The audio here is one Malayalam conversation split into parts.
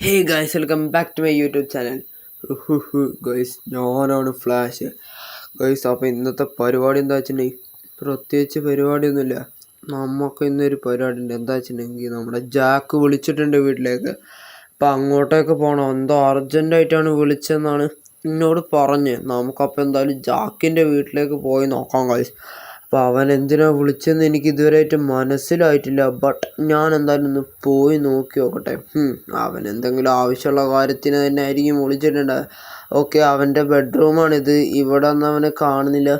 Hey guys welcome back to my YouTube channel guys ഞാനാണ് ഫ്ലാഷ് ഗൈസ് അപ്പോൾ ഇന്നത്തെ പരിപാടി എന്താ വെച്ചിട്ടുണ്ടെങ്കിൽ പ്രത്യേകിച്ച് പരിപാടിയൊന്നുമില്ല. നമുക്ക് ഇന്നൊരു പരിപാടി ഉണ്ട് എന്താ വെച്ചിട്ടുണ്ടെങ്കിൽ നമ്മുടെ ജാക്ക് വിളിച്ചിട്ടുണ്ട് വീട്ടിലേക്ക്. അപ്പോൾ അങ്ങോട്ടേക്ക് പോകണം എന്തോ അർജന്റായിട്ടാണ് വിളിച്ചതെന്നാണ് എന്നോട് പറഞ്ഞ് നമുക്കപ്പോൾ എന്തായാലും ജാക്കിന്റെ വീട്ടിലേക്ക് പോയി നോക്കാം ഗൈസ് അപ്പോൾ അവൻ എന്തിനാ വിളിച്ചതെന്ന് എനിക്ക് ഇതുവരെയായിട്ട് മനസ്സിലായിട്ടില്ല. ബട്ട് ഞാൻ എന്തായാലും ഒന്ന് പോയി നോക്കി നോക്കട്ടെ. അവൻ എന്തെങ്കിലും ആവശ്യമുള്ള കാര്യത്തിന് തന്നെ ആയിരിക്കും വിളിച്ചിട്ടുണ്ട്. ഓക്കെ അവന്റെ ബെഡ്റൂമാണിത് ഇവിടെ ഒന്നും അവനെ കാണുന്നില്ല.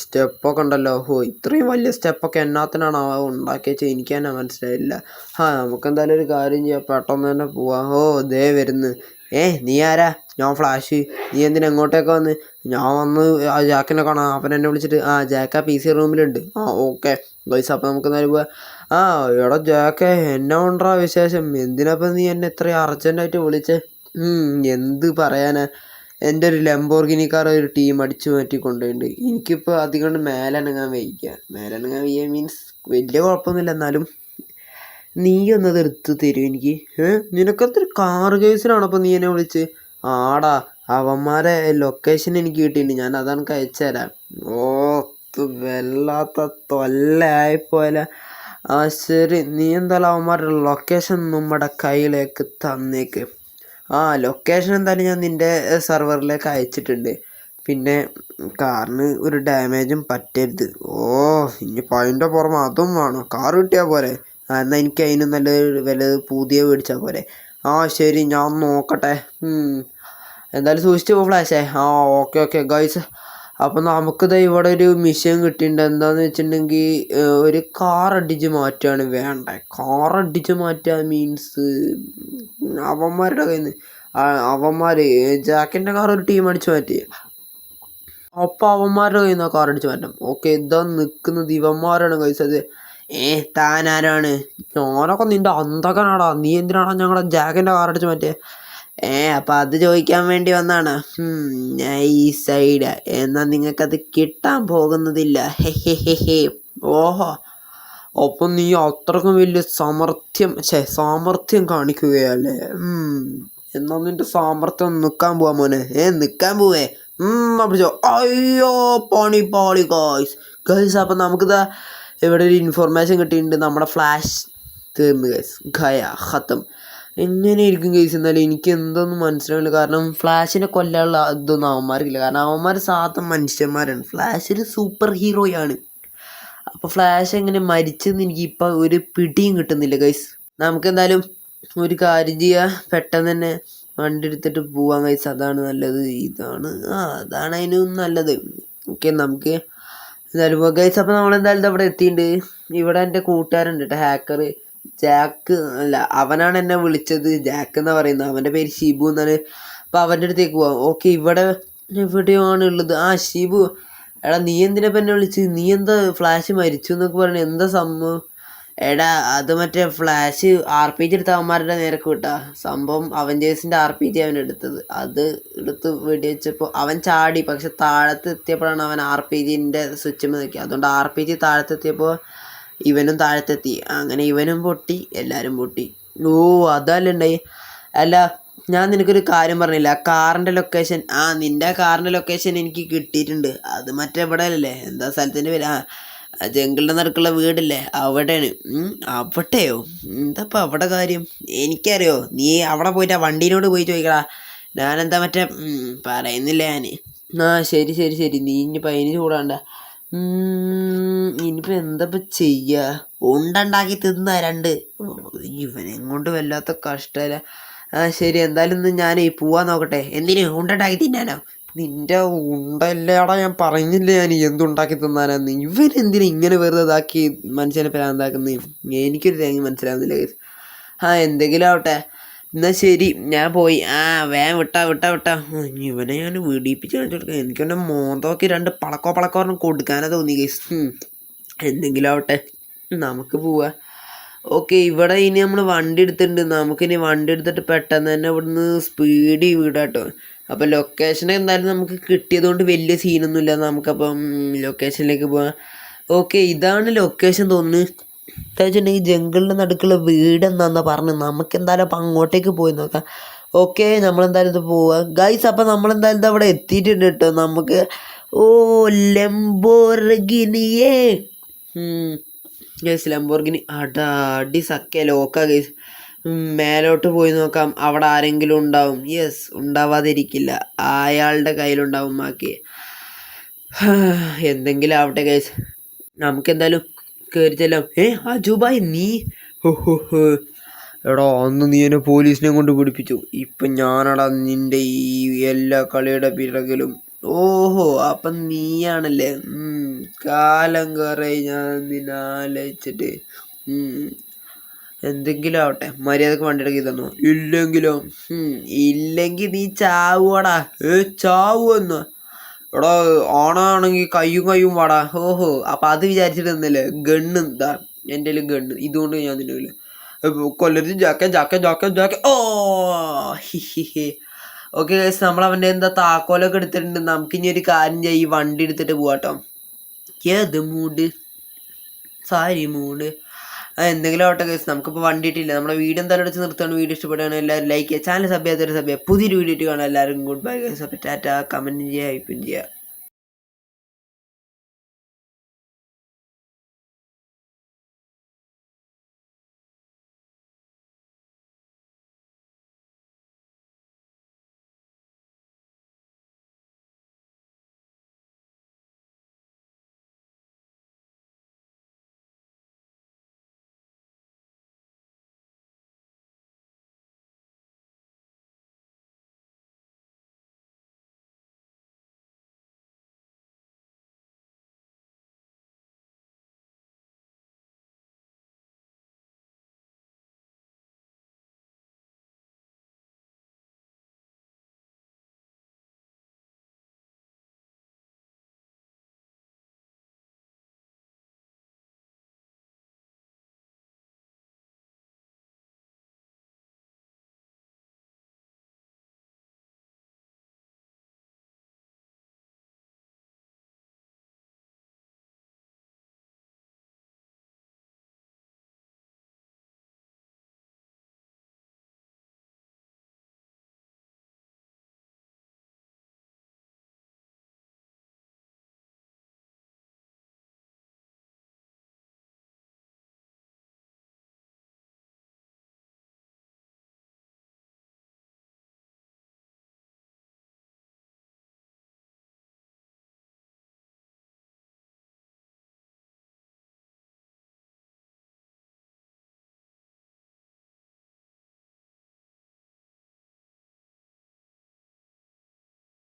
സ്റ്റെപ്പൊക്കെ ഉണ്ടല്ലോ. ഓ ഇത്രയും വലിയ സ്റ്റെപ്പൊക്കെ എന്നാത്തിനാണ് അവ ഉണ്ടാക്കിയത് എനിക്ക് തന്നെ മനസ്സിലായില്ല. ആ നമുക്ക് എന്തായാലും ഒരു കാര്യം ചെയ്യാം. പെട്ടെന്ന് തന്നെ പോവാം. ഓ ദേ വരുന്നു. ഏ നീ ആരാ? ഞാൻ ഫ്ലാഷ്. നീ എന്തിനാ എങ്ങോട്ടേക്ക് വന്ന്? ഞാൻ വന്ന് ആ ജാക്കിനെ കാണാം. അവൻ എന്നെ വിളിച്ചിട്ട് ആ ജാക്ക പി സി റൂമിലുണ്ട്. ആ ഓക്കെ. ഗൈസ് അപ്പം നമുക്ക് എന്നാലും പോവാം. ആ എടാ ജാക്ക് എന്നാ ഉണ്ടാ വിശേഷം? എന്തിനപ്പം നീ എന്നെ ഇത്രയും അർജന്റായിട്ട് വിളിച്ചേ? എന്ത് പറയാനാ? എന്റെ ഒരു ലംബോർഗിനി കാർ ഒരു ടീം അടിച്ചു മാറ്റി കൊണ്ടുപോയിട്ടുണ്ട് എനിക്കിപ്പോൾ അധികം കൊണ്ട് മേലനങ്ങാൻ വയ്ക്കുക മേലനങ്ങാൻ വയ്യ മീൻസ് വലിയ കുഴപ്പമൊന്നുമില്ല എന്നാലും. നീ എന്നത് എടുത്തു തരും എനിക്ക്. ഏ? നിനക്കത്തൊരു കാർ കേസിലാണപ്പോൾ നീ എന്നെ വിളിച്ച്? ആടാ അവന്മാരെ ലൊക്കേഷൻ എനിക്ക് കിട്ടിയിട്ടുണ്ട്. ഞാൻ അതാണ് അയച്ചുതരാം ഓ വല്ലാത്ത തൊല്ലായിപ്പോലെ ആ ശരി. നീ എന്തായാലും അവന്മാരുടെ ലൊക്കേഷൻ നമ്മുടെ കയ്യിലേക്ക് തന്നേക്ക്. ആ ലൊക്കേഷൻ എന്തായാലും ഞാൻ നിന്റെ സെർവറിലേക്ക് അയച്ചിട്ടുണ്ട്. പിന്നെ കാറിന് ഒരു ഡാമേജും പറ്റരുത്. ഓ ഇനി അതിന്റെ പുറമെ അതും വേണം. കാർ കിട്ടിയാൽ പോരെ. എന്നാൽ എനിക്ക് അതിന് നല്ല വില പുതിയ മേടിച്ചാൽ പോരെ. ആ ശരി ഞാൻ നോക്കട്ടെ. എന്തായാലും സൂക്ഷിച്ച് പോകും ഫ്ലാഷേ. ആ ഓക്കെ ഓക്കെ ഗൈസ് അപ്പം നമുക്കിത് ഇവിടെ ഒരു മിഷൻ കിട്ടിയിട്ടുണ്ട്. എന്താണെന്ന് വെച്ചിട്ടുണ്ടെങ്കിൽ ഒരു കാർ അടിച്ച് മാറ്റുകയാണ് വേണ്ട. കാർ അടിച്ച് മാറ്റുക മീൻസ് അവന്മാരുടെ കയ്യിൽ നിന്ന് അവന്മാർ ജാക്കിന്റെ കാർ ഒരു ടീം അടിച്ച് മാറ്റി. അപ്പോൾ അവന്മാരുടെ കയ്യിൽ നിന്ന് കാർ അടിച്ച് മാറ്റാം ഓക്കെ ഇതാ നിൽക്കുന്നത് ഇവന്മാരാണ് കഴിച്ചത് ഏ താനാരാണ്? ഞാനൊക്കെ നിന്റെ അന്തകനാടാ നീ എന്തിനാടാ ഞങ്ങളുടെ ജാക്കിന്റെ കാറടിച്ച് മറ്റേ? ഏ അപ്പം അത് ചോദിക്കാൻ വേണ്ടി വന്നാണ്. ഈ സൈഡ് എന്നാൽ നിങ്ങൾക്കത് കിട്ടാൻ പോകുന്നതില്ല. ഓഹോ. അപ്പം നീ അത്രക്കും വലിയ സമർത്ഥ്യം ഛേ സാമർത്ഥ്യം കാണിക്കുകയല്ലേ. എന്നാ നിന്റെ സാമർത്ഥ്യം നിൽക്കാൻ പോവാ മോനെ. ഏ നിൽക്കാൻ പോവേ. ഉം പിടിച്ചോ അയ്യോ പണി പാളി ഗായ്സ് ഗൈസ് അപ്പം നമുക്കിതാ ഇവിടെ ഒരു ഇൻഫർമേഷൻ കിട്ടിയിട്ടുണ്ട്. നമ്മുടെ ഫ്ലാഷ് തീർന്നു ഗൈസ് ഖയ ഖത്തം. എങ്ങനെയായിരിക്കും കേസ് എന്നാലും എനിക്ക് എന്തൊന്നും മനസ്സിലാവില്ല. കാരണം ഫ്ലാഷിനെ കൊല്ലാനുള്ള ഇതൊന്നും അവന്മാർക്കില്ല. കാരണം അവന്മാർ സാധാരണ മനുഷ്യന്മാരാണ്. ഫ്ലാഷ് ഒരു സൂപ്പർ ഹീറോയാണ് അപ്പോൾ ഫ്ലാഷ് എങ്ങനെ മരിച്ചെന്ന് എനിക്ക് ഇപ്പം ഒരു പിടിയും കിട്ടുന്നില്ല ഗൈസ് നമുക്ക് എന്തായാലും ഒരു കാര്യം ചെയ്യുക പെട്ടെന്ന് തന്നെ വണ്ടി എടുത്തിട്ട് പോവാൻ ഗൈസ് അതാണ് നല്ലത്. ഇതാണ്. ആ അതാണ് അതിനും നല്ലത്. ഓക്കെ നമുക്ക് എന്തായാലും ഗൈസ് അപ്പോൾ നമ്മൾ എന്തായാലും അവിടെ എത്തിയിട്ടുണ്ട് ഇവിടെ എന്റെ കൂട്ടുകാരുണ്ട് കേട്ടോ ഹാക്കർ ജാക്ക് അല്ല അവനാണ് എന്നെ വിളിച്ചത്. ജാക്ക് എന്ന് പറയുന്നത് അവന്റെ പേര് ഷിബു എന്നാണ്. അപ്പോൾ അവന്റെ അടുത്തേക്ക് പോവാം. ഓക്കെ ഇവിടെ എവിടെയാണ് ഉള്ളത്? ആ ഷിബു. എടാ നീ എന്തിനാ എന്നെ വിളിച്ച് നീ എന്താ ഫ്ലാഷ് മരിച്ചു എന്നൊക്കെ പറഞ്ഞു എന്താ സംഭവം? എടാ അത് മറ്റേ ഫ്ലാഷ് ആർ പി ജി എടുത്ത അവന്മാരുടെ നേരക്ക് വിട്ടാ. സംഭവം അവഞ്ചേഴ്സിന്റെ ആർ പി ജി അവൻ എടുത്തത്. അത് എടുത്ത് വെടിവെച്ചപ്പോൾ അവൻ ചാടി പക്ഷെ താഴത്ത് എത്തിയപ്പോഴാണ് അവൻ ആർ പി ജിന്റെ സ്വിച്ച് നോക്കി അതുകൊണ്ട് ആർ പി ജി താഴത്തെത്തിയപ്പോൾ ഇവനും താഴത്തെത്തി. അങ്ങനെ ഇവനും പൊട്ടി എല്ലാവരും പൊട്ടി. ഓ അതല്ല ഉണ്ടായി. അല്ല ഞാൻ നിനക്കൊരു കാര്യം പറഞ്ഞില്ല? ആ കാറിന്റെ ലൊക്കേഷൻ ആ നിന്റെ കാറിന്റെ ലൊക്കേഷൻ എനിക്ക് കിട്ടിയിട്ടുണ്ട്. അത് മറ്റേ ഇവിടെ അല്ലേ എന്താ സ്ഥലത്തിന്റെ പേര്? ആ ജംഗിളിന്റെ നടുക്കുള്ള വീടില്ലേ? അവിടെയാണ്. അവിടെയോ? എന്താപ്പം അവിടെ കാര്യം? എനിക്കറിയോ നീ അവിടെ പോയിട്ട് ആ വണ്ടീനോട് പോയി ചോദിക്കടാ. ഞാനെന്താ മറ്റേ പറയുന്നില്ല ഞാൻ ആ ശരി ശരി ശരി. നീ ഇനിയിപ്പോൾ അതിന് ചൂടാണ്ട. ഇനിയിപ്പോൾ എന്താ ഇപ്പം ചെയ്യുക ഉണ്ടുണ്ടാക്കി തിന്ന രണ്ട്. ഇവനെ കൊണ്ട് വല്ലാത്ത കഷ്ടമല്ല ആ ശരി എന്തായാലും ഇന്ന് ഞാൻ പോവാൻ നോക്കട്ടെ. എന്തിനു? ഉണ്ടുണ്ടാക്കി തിന്നാനോ? നിന്റെ ഉണ്ടല്ലേടാ ഞാൻ പറഞ്ഞില്ലേ ഞാൻ എന്തുണ്ടാക്കി തിന്നാനാന്ന് ഇവൻ എന്തിനാ ഇങ്ങനെ വെറുതെ ഇതാക്കി മനുഷ്യനെ പ്രാന്താക്കുന്നത് എനിക്കൊരു തേങ്ങ മനസ്സിലാവുന്നില്ല. ആ എന്തെങ്കിലും ആവട്ടെ. എന്നാ ശരി ഞാൻ പോയി. ആ വേഗം വിട്ടാ വിട്ടാ വിട്ടാ. ഇവനെ ഞാൻ വീടിപ്പിച്ച് കാണിച്ചു കൊടുക്കാം. എനിക്ക് എന്റെ മോന്തോക്കി രണ്ട് പളക്കോ പളക്കോ പറഞ്ഞ് കൊടുക്കാനാ തോന്നി ഗൈസ് എന്തെങ്കിലും ആവട്ടെ. നമുക്ക് പോവാ. ഓക്കെ ഇവിടെ ഇനി നമ്മൾ വണ്ടി എടുത്തിട്ടുണ്ട്. നമുക്കിനി വണ്ടി എടുത്തിട്ട് പെട്ടെന്ന് തന്നെ ഇവിടുന്ന് സ്പീഡ് വിടാട്ടോ. അപ്പോൾ ലൊക്കേഷൻ എന്തായാലും നമുക്ക് കിട്ടിയതുകൊണ്ട് വലിയ സീനൊന്നുമില്ല നമുക്കപ്പം ലൊക്കേഷനിലേക്ക് പോകാം ഓക്കെ ഇതാണ് ലൊക്കേഷൻ തോന്നുന്നു. വെച്ചിട്ടുണ്ടെങ്കിൽ ജംഗിളിന്റെ നടുക്കുള്ള വീട് എന്നാന്നാ പറഞ്ഞത് നമുക്ക് എന്തായാലും അപ്പം അങ്ങോട്ടേക്ക് പോയി നോക്കാം. ഓക്കെ നമ്മളെന്തായാലും ഇത് പോവാം. ഗൈസ് അപ്പം നമ്മളെന്തായാലും ഇത് അവിടെ എത്തിയിട്ടുണ്ട് കേട്ടോ. നമുക്ക് ഓ ലെംബോർഗിനിയേ. ഗൈസ് ലംബോർഗിനി അടാ അടി സക്കേ ലോക്ക ഗൈസ് മേലോട്ട് പോയി നോക്കാം. അവിടെ ആരെങ്കിലും ഉണ്ടാവും. യെസ് ഉണ്ടാവാതിരിക്കില്ല. അയാളുടെ കയ്യിലുണ്ടാവും ബാക്കി എന്തെങ്കിലും ആവട്ടെ ഗൈസ് നമുക്ക് എന്തായാലും കയറി ചെല്ലാം. ഏ ആ ജുബായ് നീ. എടാ അന്ന് നീ എന്നെ പോലീസിനെ കൊണ്ട് പിടിപ്പിച്ചു. ഇപ്പം ഞാനടാ നിന്റെ ഈ എല്ലാ കളിയുടെ പിറകിലും. ഓഹോ അപ്പം നീയാണല്ലേ? കാലം കുറേ ഞാൻ നിന്നെ. എന്തെങ്കിലും ആവട്ടെ. മര്യാദയ്ക്ക് വണ്ടി ഇടക്കി തന്നു ഇല്ലെങ്കിലോ? ഇല്ലെങ്കിൽ ഇല്ലെങ്കി നീ ചാവുവാടാ. ഏ ചാവുമെന്ന് എടാ ഓണാണെങ്കിൽ കയ്യും കയ്യും വാടാ. ഓഹോ അപ്പം അത് വിചാരിച്ചിട്ട് നിന്നല്ലേ? ഗണ്ണ് എന്താ എന്റെ ഗണ്ണ്. ഇതുകൊണ്ട് ഞാൻ നിന്നില്ല കൊല്ലരുത് ജാക്ക ജാക്ക ജാക്ക ജാക്ക ഓ ഓക്കെ ഗൈസ് നമ്മൾ അവന്റെ എന്താ താക്കോലൊക്കെ എടുത്തിട്ടുണ്ട്. നമുക്ക് ഇനി ഒരു കാര്യം ചെയ്യാം. ഈ വണ്ടി എടുത്തിട്ട് പോവാട്ടോ. ഏത് മൂഡ് സാരി മൂഡ് എന്തെങ്കിലും ഓട്ടോ കേസ് നമുക്കിപ്പോൾ വണ്ടി ഇട്ടില്ല. നമ്മുടെ വീഡിയോ എന്തായാലും അടിച്ച് നിർത്തുകയാണ്. വീഡിയോ ഇഷ്ടപ്പെടുകയാണ് എല്ലാവരും ലൈക്ക് ചെയ്യുക. ചാനൽ ചെയ്യാത്തൊരു അതൊരു സഭ്യ പുതിയൊരു വീഡിയോ ഇട്ട് കാണാം. എല്ലാവരും ഗുഡ് ബൈ ഗൈസ് അപ്പോൾ ടാറ്റ കമന്റ് ചെയ്യുക ഹൈപ്പും ചെയ്യുക